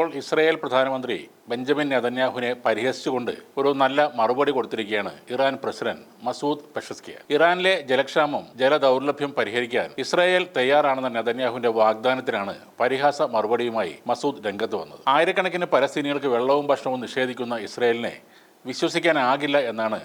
ഇപ്പോൾ ഇസ്രായേൽ പ്രധാനമന്ത്രി ബെഞ്ചമിൻ നെതന്യാഹുവിനെ പരിഹസിച്ചുകൊണ്ട് ഒരു നല്ല മറുപടി കൊടുത്തിരിക്കുകയാണ് ഇറാൻ പ്രസിഡന്റ് മസൂദ് പെഷസ്കിയ. ഇറാനിലെ ജലക്ഷാമം ജലദൗർലഭ്യം പരിഹരിക്കാൻ ഇസ്രായേൽ തയ്യാറാണെന്ന നെതന്യാഹുവിന്റെ വാഗ്ദാനത്തിനാണ് പരിഹാസ മറുപടിയുമായി മസൂദ് രംഗത്ത് വന്നത്. ആയിരക്കണക്കിന് പലസ്തീനികൾക്ക് വെള്ളവും ഭക്ഷണവും നിഷേധിക്കുന്ന ഇസ്രായേലിനെ വിശ്വസിക്കാനാകില്ല എന്നാണ്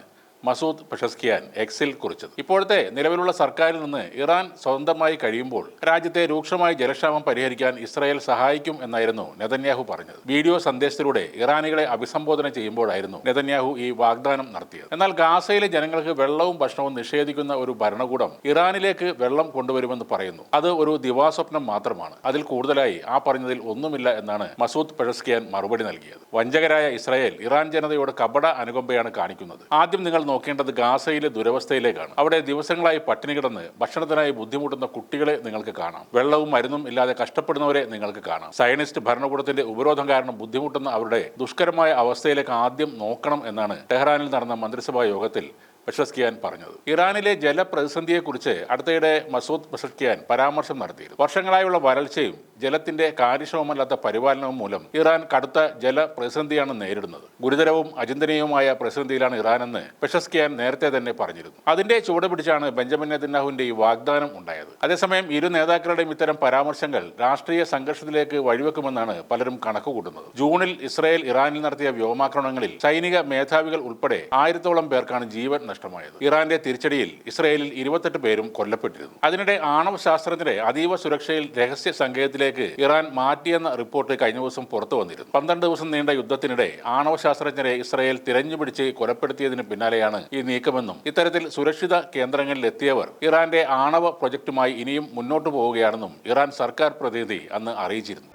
മസൂദ് പെഷസ്കിയാൻ എക്സിൽ കുറിച്ചത്. ഇപ്പോഴത്തെ നിലവിലുള്ള സർക്കാരിൽ നിന്ന് ഇറാൻ സ്വന്തമായി കഴിയുമ്പോൾ രാജ്യത്തെ രൂക്ഷമായ ജലക്ഷാമം പരിഹരിക്കാൻ ഇസ്രായേൽ സഹായിക്കും എന്നായിരുന്നു നെതന്യാഹു പറഞ്ഞത്. വീഡിയോ സന്ദേശത്തിലൂടെ ഇറാനികളെ അഭിസംബോധന ചെയ്യുമ്പോഴായിരുന്നു നെതന്യാഹു ഈ വാഗ്ദാനം നടത്തിയത്. എന്നാൽ ഗാസയിലെ ജനങ്ങൾക്ക് വെള്ളവും ഭക്ഷണവും നിഷേധിക്കുന്ന ഒരു ഭരണകൂടം ഇറാനിലേക്ക് വെള്ളം കൊണ്ടുവരുമെന്ന് പറയുന്നു. അത് ഒരു ദിവാസ്വപ്നം മാത്രമാണ്. അതിൽ കൂടുതലായി ആ പറഞ്ഞതിൽ ഒന്നുമില്ല എന്നാണ് മസൂദ് പെഷസ്കിയാൻ മറുപടി നൽകിയത്. വഞ്ചകരായ ഇസ്രായേൽ ഇറാൻ ജനതയോട് കപട അനുകമ്പയാണ് കാണിക്കുന്നത്. ആദ്യം നിങ്ങൾ നോക്കേണ്ടത് ഗാസയിലെ ദുരവസ്ഥയിലേക്കാണ്. അവിടെ ദിവസങ്ങളായി പട്ടിണി കിടന്ന് ഭക്ഷണത്തിനായി ബുദ്ധിമുട്ടുന്ന കുട്ടികളെ നിങ്ങൾക്ക് കാണാം. വെള്ളവും മരുന്നും ഇല്ലാതെ കഷ്ടപ്പെടുന്നവരെ നിങ്ങൾക്ക് കാണാം. സയനിസ്റ്റ് ഭരണകൂടത്തിന്റെ ഉപരോധം കാരണം ബുദ്ധിമുട്ടുന്ന അവരുടെ ദുഷ്കരമായ അവസ്ഥയിലേക്ക് ആദ്യം നോക്കണം എന്നാണ് ടെഹ്റാനിൽ നടന്ന മന്ത്രിസഭാ യോഗത്തിൽ ബഷസ്കിയാൻ പറഞ്ഞത്. ഇറാനിലെ ജലപ്രതിസന്ധിയെക്കുറിച്ച് അടുത്തയിടെ മസൂദ് ബഷസ്കിയാൻ പരാമർശം നടത്തിയിരുന്നു. വർഷങ്ങളായുള്ള വരൾച്ചയും ജലത്തിന്റെ കാര്യക്ഷമമല്ലാത്ത പരിപാലനവും മൂലം ഇറാൻ കടുത്ത ജലപ്രതിസന്ധിയാണ് നേരിടുന്നത്. ഗുരുതരവും അചിന്തനീയവുമായ പ്രതിസന്ധിയിലാണ് ഇറാനെന്ന് പെഷസ്കിയാൻ നേരത്തെ തന്നെ പറഞ്ഞിരുന്നു. അതിന്റെ ചുവട് പിടിച്ചാണ് ബെഞ്ചമിൻ നെതന്യാഹുവിന്റെ ഈ വാഗ്ദാനം ഉണ്ടായത്. അതേസമയം ഇരു നേതാക്കളുടെയും ഇത്തരം പരാമർശങ്ങൾ രാഷ്ട്രീയ സംഘർഷത്തിലേക്ക് വഴിവെക്കുമെന്നാണ് പലരും കണക്കുകൂട്ടുന്നത്. ജൂണിൽ ഇസ്രായേൽ ഇറാനിൽ നടത്തിയ വ്യോമാക്രമണങ്ങളിൽ സൈനിക മേധാവികൾ ഉൾപ്പെടെ ആയിരത്തോളം പേർക്കാണ് ജീവൻ നഷ്ടമായത്. ഇറാന്റെ തിരിച്ചടിയിൽ ഇസ്രായേലിൽ ഇരുപത്തെട്ട് പേരും കൊല്ലപ്പെട്ടിരുന്നു. അതിനിടെ ആണവ ശാസ്ത്രജ്ഞരെ അതീവ സുരക്ഷയിൽ രഹസ്യ സങ്കേതത്തിലേക്ക് ഇറാൻ മാറ്റിയെന്ന റിപ്പോർട്ട് കഴിഞ്ഞ ദിവസം പുറത്തു വന്നിരുന്നു. പന്ത്രണ്ട് ദിവസം നീണ്ട യുദ്ധത്തിനിടെ ആണവ ശാസ്ത്രജ്ഞരെ ഇസ്രായേൽ തിരഞ്ഞുപിടിച്ച് കൊലപ്പെടുത്തിയതിന് പിന്നാലെയാണ് ഈ നീക്കമെന്നും ഇത്തരത്തിൽ സുരക്ഷിത കേന്ദ്രങ്ങളിൽ എത്തിയവർ ഇറാന്റെ ആണവ പ്രൊജക്ടുമായി ഇനിയും മുന്നോട്ടു പോവുകയാണെന്നും ഇറാൻ സർക്കാർ പ്രതിനിധി അന്ന് അറിയിച്ചിരുന്നു.